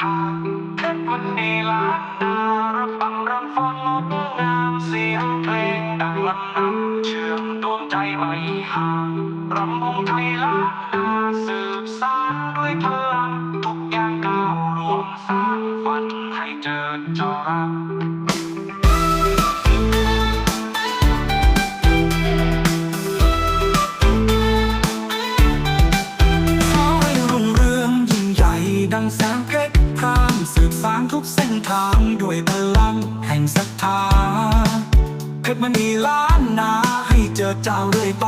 ทางเพชรวันนี้ล้านนารับฟังรำฟ้อนงดงามเสียงเพลงดังลั่นนำเชื่อมดวงใจไม่ห่างรำวงไทยล้านนาสืบสานด้วยพลังทุกอย่างก้าวรวมสร้างฝันให้เจริญจรังขอรุ่งเรืองยิ่งใหญ่ดังแสงเพ ด้วยพลังแห่งศรัทธาเพชรมณีล้านนาให้เจอเจ้าเรื่อยไป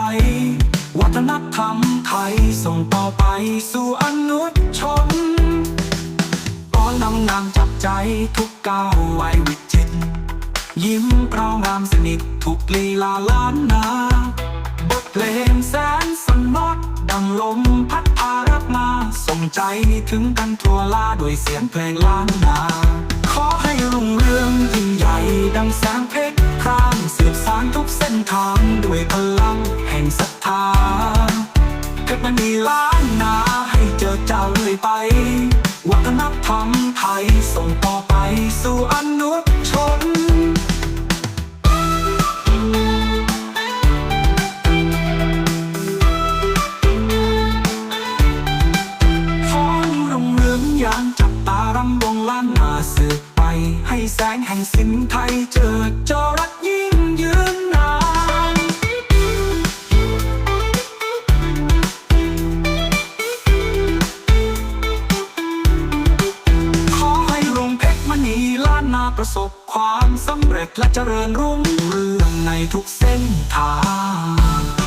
วัฒนธรรมไทยส่งต่อไปสู่อนุชนก้อนนำนางจับใจทุกก้าวไว้วิจิต ยิ้มเพราะงามสนิททุกลีลาล้านนาบทเพลงแสนสนดดังลมพัดพารักมาส่งใจถึงกันทั่วลาด้วยเสียงเพลงล้านนา งแสงเพชรพรามสืบสานทุกเส้นทางด้วยพลังแห่งศรัทธาเพชรมณีล้านนาให้เจอเจ้าเลยไป วัฒนธรรมไทยส่งต่อไปสู่อนุชนฟ้อนรุงเรืองยามจับตารำวงล้านนาสืบ ให้แสงแห่งสินไทยเจิดจรัสยิ่งยืนนานขอให้โรงเพชรมณีล้านนาประสบความสำเร็จและเจริญรุ่งเรืองในทุกเส้นทาง